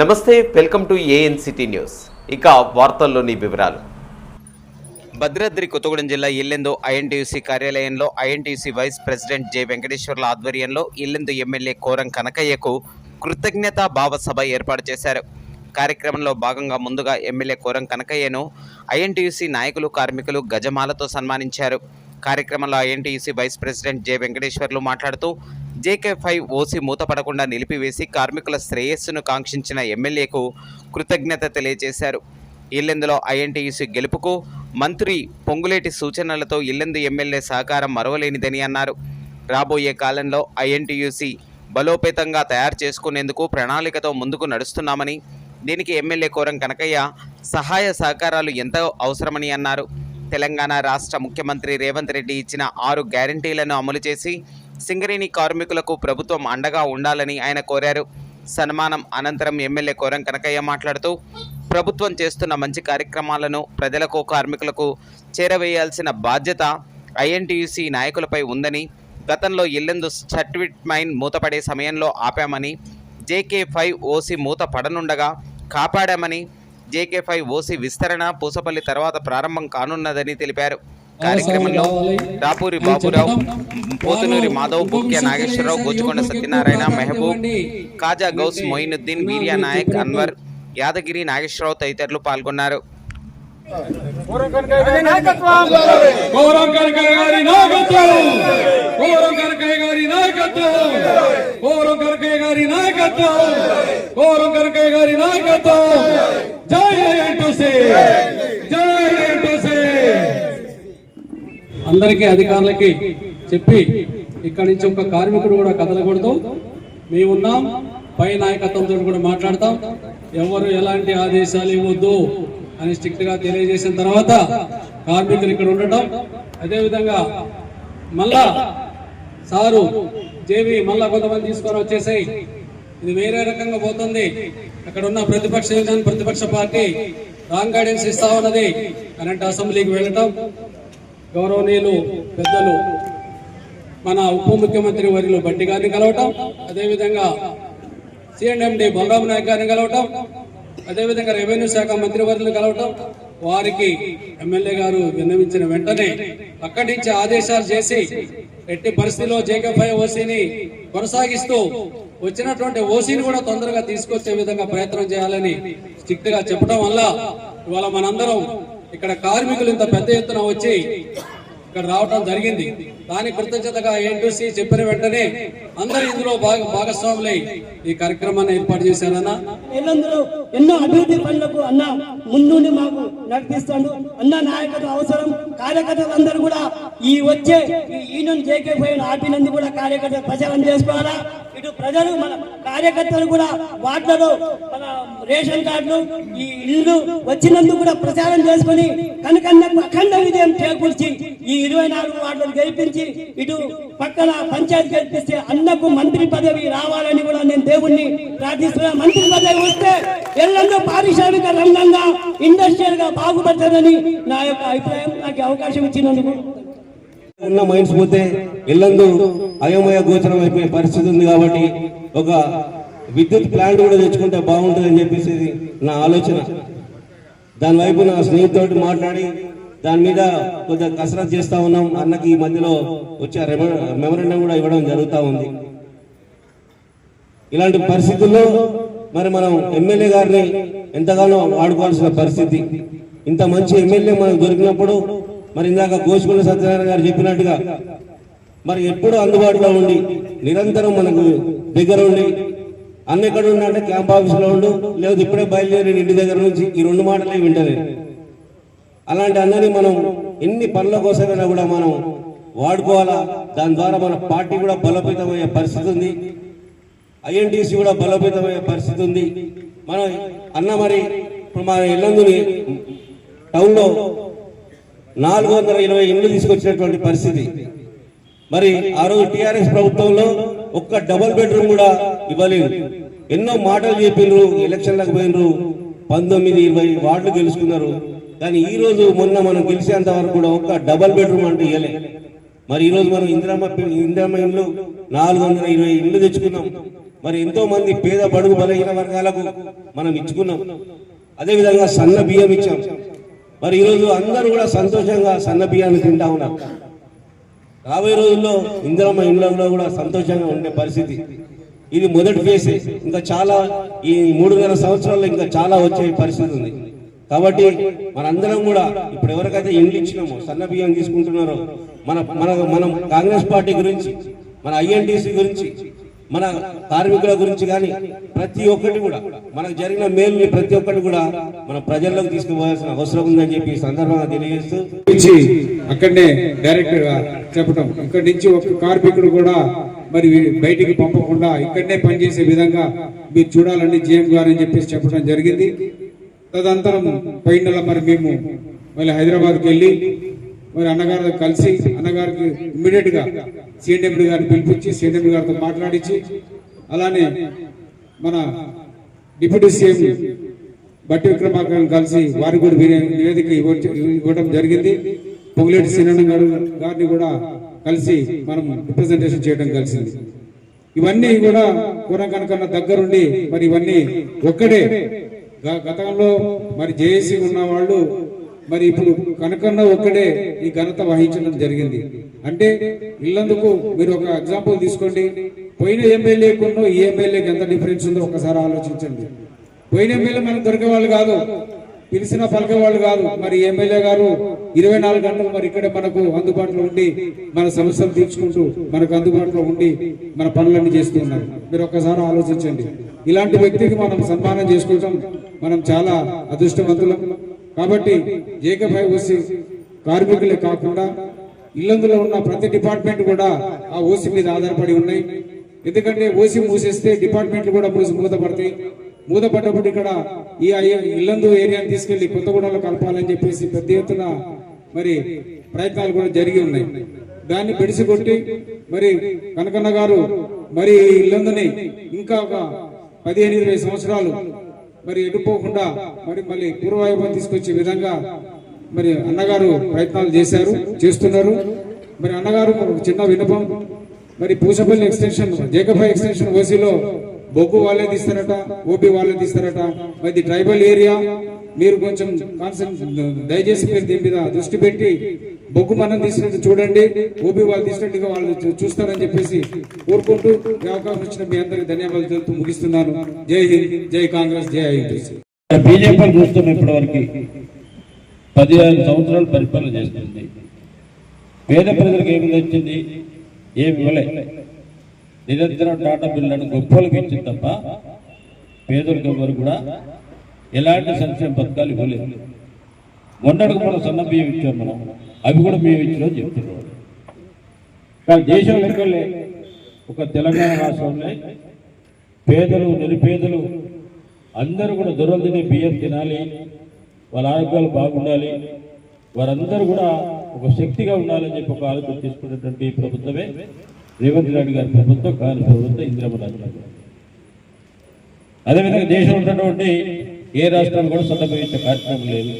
నమస్తే welcome to ANCT news. ఇక వార్తల్లోని వివరాలు. భద్రాద్రి కొత్తగూడెం జిల్లా ఇల్లెందు ఐఎన్టీయూసీ కార్యాలయంలో ఐఎన్టీయూసీ వైస్ ప్రెసిడెంట్ జె వెంకటేశ్వర్ల ఆధ్వర్యంలో ఇల్లెందు ఎమ్మెల్యే కోరం కనకయ్యకు కృతజ్ఞతా భావ సభ ఏర్పాటు చేశారు. కార్యక్రమంలో భాగంగా ముందుగా ఎమ్మెల్యే కోరం కనకయ్యను ఐఎన్టీయూసీ నాయకులు కార్మికులు గజమాలతో సన్మానించారు. కార్యక్రమంలో INTUC vice president J Venkateswarlu మాట్లాడుతూ జేకే ఫైవ్ ఓసీ మూతపడకుండా నిలిపివేసి కార్మికుల శ్రేయస్సును కాంక్షించిన ఎమ్మెల్యేకు కృతజ్ఞత తెలియజేశారు. ఇల్లెందులో ఐఎన్టీయూసీ గెలుపుకు మంత్రి పొంగులేటి సూచనలతో ఇల్లెందు ఎమ్మెల్యే సహకారం మరవలేనిదని అన్నారు. రాబోయే కాలంలో ఐఎన్టీయూసీ బలోపేతంగా తయారు చేసుకునేందుకు ప్రణాళికతో ముందుకు నడుస్తున్నామని దీనికి ఎమ్మెల్యే కోరం కనకయ్య సహాయ సహకారాలు ఎంతో అవసరమని అన్నారు. తెలంగాణ రాష్ట్ర ముఖ్యమంత్రి రేవంత్ రెడ్డి ఇచ్చిన ఆరు గ్యారంటీలను అమలు చేసి సింగరేణి కార్మికులకు ప్రభుత్వం అండగా ఉండాలని ఆయన కోరారు. సన్మానం అనంతరం ఎమ్మెల్యే కోరం కనకయ్య మాట్లాడుతూ ప్రభుత్వం చేస్తున్న మంచి కార్యక్రమాలను ప్రజలకు కార్మికులకు చేరవేయాల్సిన బాధ్యత ఐఎన్టీయూసీ నాయకులపై ఉందని గతంలో ఇల్లెందు సర్టిఫిట్ మైన్ మూతపడే సమయంలో ఆపామని జేకే ఫైవ్ ఓసీ మూత పడనుండగా కాపాడామని జేకే ఫైవ్ ఓసీ విస్తరణ పూసపల్లి తర్వాత ప్రారంభం కానున్నదని తెలిపారు. కార్యక్రమంలో రాపూరి బాబురావు పోతునూరి మాధవ్ బుక్య నాగేశ్వరరావు గోచుకొండ సత్యనారాయణ మెహబూబ్ కాజా గౌస్ మొయినుద్దీన్ వీర్య నాయక్ అన్వర్ యాదగిరి నాగేశ్వరరావు తదితరులు పాల్గొన్నారు. నాయకత్వం! అందరికీ అధికారులకి చెప్పి ఇక్కడి నుంచి ఒక కార్మికుడు కూడా కదలకూడదు. మేమున్నాం పై నాయకత్వంతో కూడా మాట్లాడతాం. ఎవరు ఎలాంటి ఆదేశాలు ఇవ్వద్దు అని స్ట్రిక్ట్గా తెలియజేసిన తర్వాత కార్మికులు ఇక్కడ ఉండటం. అదేవిధంగా మళ్ళా సారు జేవి మళ్ళా కొంతమంది తీసుకొని వచ్చేసాయి. ఇది వేరే రకంగా పోతుంది. అక్కడ ఉన్న ప్రతిపక్ష యూనియన్ ప్రతిపక్ష పార్టీ రాంగ్ గైడెన్స్ ఇస్తా ఉన్నది. కరెంట్ అసెంబ్లీకి వెళ్ళటం గౌరవనీయులు పెద్దలు మన ఉప ముఖ్యమంత్రి వర్యులు బట్టి గారిని కలవటం అదేవిధంగా సిఎండి బలరాం నాయక్ గారిని కలవటం అదేవిధంగా రెవెన్యూ శాఖ మంత్రి వర్యులు కలవటం వారికి ఎమ్మెల్యే గారు విన్నవించిన వెంటనే అక్కడి నుంచి ఆదేశాలు చేసి ఎట్టి పరిస్థితిలో జేకే ఓసీని కొనసాగిస్తూ వచ్చినటువంటి ఓసీని కూడా తొందరగా తీసుకొచ్చే విధంగా ప్రయత్నం చేయాలని స్ట్రిక్ట్గా చెప్పడం వల్ల ఇవాళ మనందరం ఇక్కడ కార్మికులు ఇంత పెద్ద ఎత్తున వచ్చి ఇక్కడ రావటం జరిగింది. దాని కృతజ్ఞతగా ఎన్టీసీ చెప్పిన వెంటనే అందరూ ఇందులో భాగస్వాములై ఈ కార్యక్రమాన్ని ఏర్పాటు చేశారన్న ఎన్నో అభివృద్ధి పనులకు అన్న ముందుండి మాకు నడిపిస్తాడు. అన్న నాయకత్వం అవసరం. కార్యకర్తలందరూ కూడా ఈ వచ్చే ఈ యూనియన్ జేకే పోయిన ఆపినందు కూడా కార్యకర్త ప్రచారం చేసుకోవాలా? ఇటు ప్రజలు మన కార్యకర్తలు కూడా వార్డులలో మన రేషన్ కార్డులు ఈ ఇల్లు వచ్చినందుకు కూడా ప్రచారం చేసుకుని కనుకన్నకు అఖండ విజయం చేకూర్చి ఈ ఇరవై నాలుగు వార్డులు గెలిపించి ఇటు పక్కన పంచాయతీ గెలిపిస్తే అన్నకు మంత్రి పదవి రావాలని కూడా నేను దేవుణ్ణి ప్రార్థిస్తున్నా. మంత్రి పదవి వస్తే ఎల్లందో పారిశ్రామిక రంగంగా ఇండస్ట్రియల్గా బాగుపడుతుందని నా యొక్క అభిప్రాయం. నాకు అవకాశం ఇచ్చినందుకు ఉన్న మైండ్స్ పోతే ఇల్లందు అయోమయ గోచరం అయిపోయే పరిస్థితి ఉంది కాబట్టి ఒక విద్యుత్ ప్లాంట్ కూడా తెచ్చుకుంటే బాగుంటుంది అని చెప్పేసి నా ఆలోచన. దాని వైపు నా స్నేహితుడితో మాట్లాడి దాని మీద కొద్దిగా కసరత్ చేస్తా ఉన్నాం. అన్నకి ఈ మధ్యలో వచ్చే మెమరెండం కూడా ఇవ్వడం జరుగుతూ ఉంది. ఇలాంటి పరిస్థితుల్లో మరి మనం ఎమ్మెల్యే గారిని ఎంతగానో ఆడుకోవాల్సిన పరిస్థితి. ఇంత మంచి ఎమ్మెల్యే మనకు దొరికినప్పుడు మరి ఇందాక గోసుకుల సత్యనారాయణ గారు చెప్పినట్టుగా మరి ఎప్పుడూ అందుబాటులో ఉండి నిరంతరం మనకు దగ్గర ఉండి అన్న ఎక్కడ ఉండంటే క్యాంప్ ఆఫీస్లో ఉండు లేదు ఇప్పుడే బయలుదేరి ఇంటి దగ్గర నుంచి ఈ రెండు మాటలే వింటలే. అలాంటి అన్నని మనం ఎన్ని పనుల కోసమైనా కూడా మనం వాడుకోవాలా? దాని ద్వారా మన పార్టీ కూడా బలోపేతమయ్యే పరిస్థితి ఉంది. ఐఎన్టీసీ కూడా బలోపేతమయ్యే పరిస్థితి ఉంది. మనం అన్న మరి ఇప్పుడు మన ఇల్లందుని టౌన్లో నాలుగు వందల ఇరవై ఇండ్లు తీసుకొచ్చినటువంటి పరిస్థితి. మరి ఆ రోజు టిఆర్ఎస్ ప్రభుత్వంలో ఒక్క డబుల్ బెడ్రూమ్ కూడా ఇవ్వలేదు. ఎన్నో మాటలు చెప్పిండ్రు ఎలక్షన్లకు పోయినరు పంతొమ్మిది ఇరవై వార్డులు గెలుచుకున్నారు. కానీ ఈ రోజు మొన్న మనం గెలిచేంత వరకు కూడా ఒక్క డబల్ బెడ్రూమ్ అంటే ఇవ్వలే మరి ఈ రోజు మనం ఇందిరమ్మ ఇందిరామ్మ ఇండ్లు నాలుగు వందల ఇరవై ఇల్లు తెచ్చుకున్నాం. మరి ఎంతో మంది పేద బడుగు బలహీన వర్గాలకు మనం ఇచ్చుకున్నాం. అదే విధంగా సన్న బియ్యం ఇచ్చాం. మరి ఈ రోజు అందరూ కూడా సంతోషంగా సన్న బియ్యాన్ని తింటా ఉన్నారు. రాబోయే రోజుల్లో ఇందిరమ్మ ఇండ్లలో కూడా సంతోషంగా ఉండే పరిస్థితి. ఇది మొదటి ఫేస్ ఇంకా చాలా ఈ మూడున్నర సంవత్సరాల్లో ఇంకా చాలా వచ్చే పరిస్థితి ఉంది. కాబట్టి మనందరం కూడా ఇప్పుడు ఎవరికైతే ఇండ్లు ఇచ్చినామో సన్న బియ్యం తీసుకుంటున్నారో మన మన మనం కాంగ్రెస్ పార్టీ గురించి మన ఐఎన్టీసీ గురించి మన కార్మికుల గురించి కానీ ప్రతి ఒక్కటి కూడా మనకు జరిగిన మేలుని ప్రతి ఒక్కటి కూడా మన ప్రజల్లోకి తీసుకుపోవాల్సిన అవసరం ఉందని చెప్పి సందర్భంగా తెలియజేస్తూ అక్కడనే డైరెక్ట్గా చెప్పడం ఇక్కడి నుంచి ఒక కార్మికుడు కూడా మరి బయటికి పంపకుండా ఇక్కడనే పనిచేసే విధంగా మీరు చూడాలని జీఎం గారు అని చెప్పేసి చెప్పడం జరిగింది. తదనంతరం పైన నెల మరి మేము మళ్ళీ హైదరాబాద్కి వెళ్ళి మరి అన్నగారు కలిసి అన్నగారికి ఇమ్మీడియట్గా సిఎండబ్ల్యూ గారిని పిలిపించి సిఎండబ్ల్యూ గారితో మాట్లాడించి అలానే మన డిప్యూటీ సీఎం బట్టి విక్రమార్కను కలిసి వారికి కూడా నివేదిక ఇవ్వ- ఇవ్వడం జరిగింది. పొంగులేటి శ్రీనన్న గారు గారిని కూడా కలిసి మనం రిప్రజెంటేషన్ చేయడం కలిసింది. ఇవన్నీ కూడా పూర్వం కనుకన్న దగ్గరుండి మరి ఇవన్నీ ఒక్కడే గ- గతంలో మరి జేఏసీ ఉన్న వాళ్ళు మరి ఇప్పుడు కనకన్న ఒక్కడే ఈ ఘనత వహించడం జరిగింది. అంటే ఇల్లందుకు మీరు ఒక ఎగ్జాంపుల్ తీసుకోండి. పోయిన ఎమ్మెల్యేకున్న ఈ ఎమ్మెల్యేకి ఎంత డిఫరెన్స్ ఉందో ఒకసారి ఆలోచించండి. పోయిన ఎమ్మెల్యే మనకు దొరికే వాళ్ళు కాదు. పిలిచిన పలికే వాళ్ళు కాదు. మరి ఎమ్మెల్యే గారు ఇరవై నాలుగు గంటలు మరి ఇక్కడే మనకు అందుబాటులో ఉండి మన సమస్యలు తీర్చుకుంటూ మనకు అందుబాటులో ఉండి మన పనులన్నీ చేస్తున్నారు మీరు ఒక్కసారి ఆలోచించండి. ఇలాంటి వ్యక్తికి మనం సన్మానం చేసుకోవటం మనం చాలా అదృష్టవంతులం. కాబట్టి జేకఫై ఓసి కార్మికులే కాకుండా ఇల్లందులో ఉన్న ప్రతి డిపార్ట్మెంట్ కూడా ఆ ఓసి మీద ఆధారపడి ఉన్నాయి. ఎందుకంటే ఓసీ మూసేస్తే డిపార్ట్మెంట్లు కూడా మూసి మూతపడతాయి మూతపడ్డప్పుడు ఇక్కడ ఈ ఇల్లందు ఏరియాని తీసుకెళ్ళి కొత్తగూడలో కలపాలని చెప్పేసి పెద్ద ఎత్తున మరి ప్రయత్నాలు కూడా జరిగి ఉన్నాయి. దాన్ని బెడిసి కొట్టి మరి కనకన్న గారు మరి ఈ ఇల్లందుని ఇంకా ఒక పదిహేను ఇరవై సంవత్సరాలు మరి ఎండిపోకుండా మరి మళ్ళీ పూర్వాయుభం తీసుకొచ్చే విధంగా మరి అన్నగారు ప్రయత్నాలు చేశారు చేస్తున్నారు. మరి అన్నగారు చిన్న వినపం మరి పూసపల్లి ఎక్స్టెన్షన్ జేకఫై ఎక్స్టెన్షన్ ఓసీలో బొగ్గు వాళ్ళే తీస్తారట ఓపీ వాళ్ళే తీస్తారట. మరి ట్రైబల్ ఏరియా మీరు కొంచెం కాన్సన్ దయచేసి మీరు దీని మీద దృష్టి పెట్టి బొగ్గు మనం తీసినట్టు చూడండి. ఓపీ వాళ్ళు తీసినట్టుగా వాళ్ళు చూస్తారని చెప్పేసి కోరుకుంటూ ఈ అవకాశం ఇచ్చిన మీ అందరికి ధన్యవాదాలు తెలుపుతూ ముగిస్తున్నాను. జై హింద్ జై కాంగ్రెస్ జై ఐఎన్టీసీ బీజేపీ చూస్తున్నాం ఇప్పటివరకు. పదిహేను సంవత్సరాలు పరిపాలన చేస్తుంది. పేద ప్రజలకు ఏమి వచ్చింది? ఏమి ఇవ్వలే. నిరంతరం టాటా బిల్లను గొప్పలకు ఇచ్చింది తప్ప పేదలకు ఎవరు కూడా ఎలాంటి సంక్షేమ పథకాలు ఇవ్వలేదు. మొన్నటికి మనం సన్న బియ్యం ఇచ్చాం మనం. అవి కూడా మేము ఇచ్చినా చెప్తున్నాం. కానీ దేశం లెక్కలే ఒక తెలంగాణ రాష్ట్రంలో పేదలు నిరుపేదలు అందరూ కూడా దొరలు తినే బియ్యం తినాలి వాళ్ళ ఆరోగ్యాలు బాగుండాలి వారందరూ కూడా ఒక శక్తిగా ఉండాలని చెప్పి ఒక ఆలోచన తీసుకున్నటువంటి ప్రభుత్వమే. రేవంత్ రెడ్డి గారి ప్రభుత్వం కాని ప్రభుత్వం ఇందిరమ్మ రాజ్యం అదేవిధంగా దేశంలో ఉన్నటువంటి ఏ రాష్ట్రాలు కూడా సన్నబోయించే కార్యక్రమం లేదు.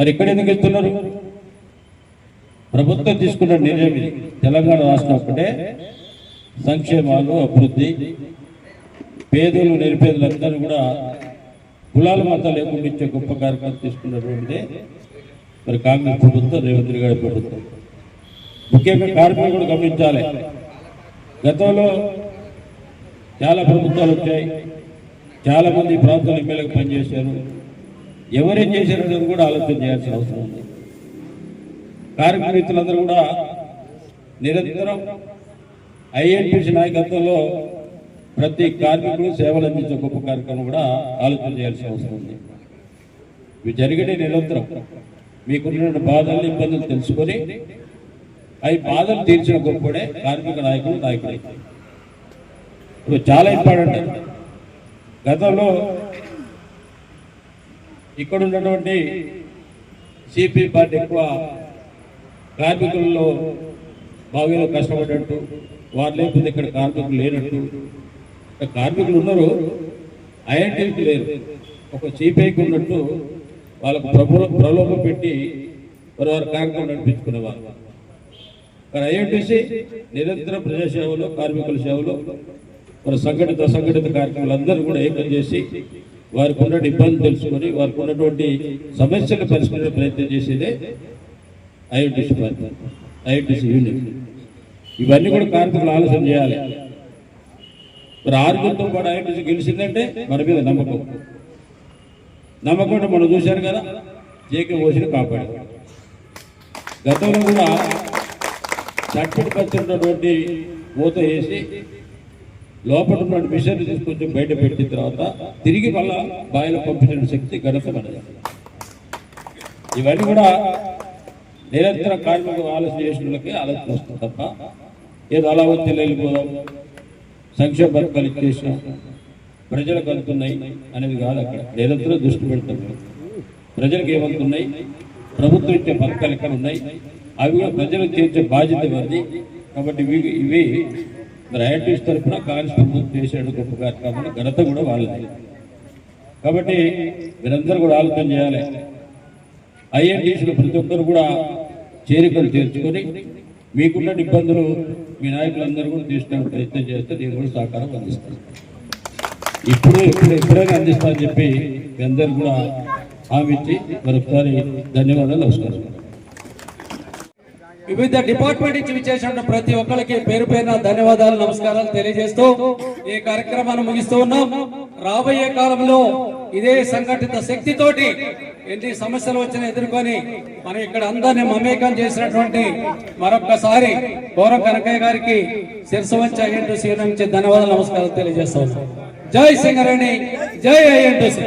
మరి ఎక్కడ ఎందుకు వెళ్తున్నారు? ప్రభుత్వం తీసుకున్న నిర్ణయం తెలంగాణ రాష్ట్రం ఒకటే సంక్షేమాలు అభివృద్ధి పేదలు నిరుపేదలందరూ కూడా కులాల మతాలు లేకుండా ఇచ్చే గొప్ప కార్యక్రమం తీసుకున్నటువంటిదే మరి కాంగ్రెస్ ప్రభుత్వం రేవంత్ గారి ప్రభుత్వం. ముఖ్యంగా కార్మికులు కూడా గమనించాలి. గతంలో చాలా ప్రభుత్వాలు వచ్చాయి. చాలామంది ప్రాంతాల ఎమ్మెల్యేగా పనిచేశారు. ఎవరేం చేశారనేది కూడా ఆలోచన చేయాల్సిన అవసరం ఉంది. కార్మిక కూడా నిరంతరం ఐఎన్టీసీ నాయకత్వంలో ప్రతి కార్మికుడు సేవలు అందించే గొప్ప కార్యక్రమం కూడా ఆలోచన చేయాల్సిన అవసరం ఉంది. ఇవి జరిగితే నిరంతరం మీకున్న బాధలు ఇబ్బందులు తెలుసుకొని అవి బాధలు తీర్చిన గొప్పడే కార్మిక నాయకులు నాయకుడు. ఇప్పుడు చాలా ఇంపార్టెంట్. గతంలో ఇక్కడ ఉన్నటువంటి సిపి పార్టీ ఎక్కువ కార్మికుల్లో బాగా కష్టపడ్డట్టు వారు లేకపోతే ఇక్కడ కార్మికులు లేనట్టు. కార్మికులు ఉన్నారు ఐఐటీకి లేరు. ఒక సిపిఐకి ఉన్నట్టు వాళ్ళకు ప్రభు పెట్టి వారు వారి కార్యక్రమం నడిపించుకునేవారు. కానీ ఐఎన్టీసీ నిరంతరం ప్రజాసేవలో కార్మికుల సేవలో మరి సంఘటిత అసంఘటిత కార్యక్రమాలు అందరూ కూడా ఏకం చేసి వారికి ఉన్న ఇబ్బంది తెలుసుకొని వారికి ఉన్నటువంటి సమస్యలు పరిష్కరించే ప్రయత్నం చేసేదే ఐఎన్టీసీ పార్టీ ఐఎన్టీసీ యూనిట్ ఇవన్నీ కూడా కార్మికులు ఆలోచన చేయాలి. మరి ఆరుగురితో కూడా ఐఎన్టీసీ గెలిచిందంటే మన మీద నమ్మకం. నమ్మకం మనం చూశారు కదా జేకే ఓసిని కాపాడు గతంలో కూడా చట్టడి పరిచినటువంటి మూత వేసి లోపల ఉన్న మిషన్ తీసుకొచ్చి బయట పెట్టిన తర్వాత తిరిగి మళ్ళా బాయిలో పంపించిన శక్తి ఘనత ఇవన్నీ కూడా నిరంతర కార్మిక ఆలోచన చేసిన వాళ్ళకి ఆలోచన వస్తుంది తప్ప ఏదో అలా వచ్చి వెళ్ళిపోదాం సంక్షేమ పథకాలు ఇచ్చేసినాం ప్రజలకు అందుతున్నాయి అనేది కాదు అక్కడ. నిరంతరం దృష్టి పెడతాం ప్రజలకు ఏమంతున్నాయి? ప్రభుత్వం ఇచ్చే పథకాలు ఎక్కడ ఉన్నాయి? అవి కూడా ప్రజలకు తీర్చే బాధ్యత వారిది కాబట్టి ఇవి ఇవి మరి ఐఐటీస్ తరఫున కాంగ్రెస్ చేశాడు గొప్ప కార్యక్రమం ఘనత కూడా వాళ్ళది. కాబట్టి మీరందరూ కూడా ఆలోచన చేయాలి. ఐఎన్టీసీలు ప్రతి ఒక్కరు కూడా చేరికలు చేర్చుకొని మీకున్న ఇబ్బందులు మీ నాయకులందరూ కూడా తీసుకునే ప్రయత్నం చేస్తే నేను కూడా సహకారం అందిస్తాను ఇప్పుడు ఇప్పుడు ఎప్పుడైనా అందిస్తానని చెప్పి మీ అందరూ కూడా హామీ ఇచ్చి మరొకసారి ధన్యవాదాలు నమస్కారం. వివిధ డిపార్ట్మెంట్ నుంచి విచ్చేసిన ప్రతి ఒక్కరికి పేరు పేరున ధన్యవాదాలు నమస్కారాలు తెలియజేస్తూ ఈ కార్యక్రమాన్ని ముగిస్తూ ఉన్నాం. రాబోయే కాలంలో ఇదే సంఘటిత శక్తితోటి ఎన్ని సమస్యలు వచ్చినా ఎదుర్కొని మనం ఇక్కడ అందరినీ మమేకం చేసినటువంటి మరొక్కసారి గౌరవ కనకయ్య గారికి శిరసు వంచి ఐఎన్టీసీ నుంచి ధన్యవాదాలు నమస్కారాలు తెలియజేస్తాం జై సింగరేణి జై ఐఎన్టీసీ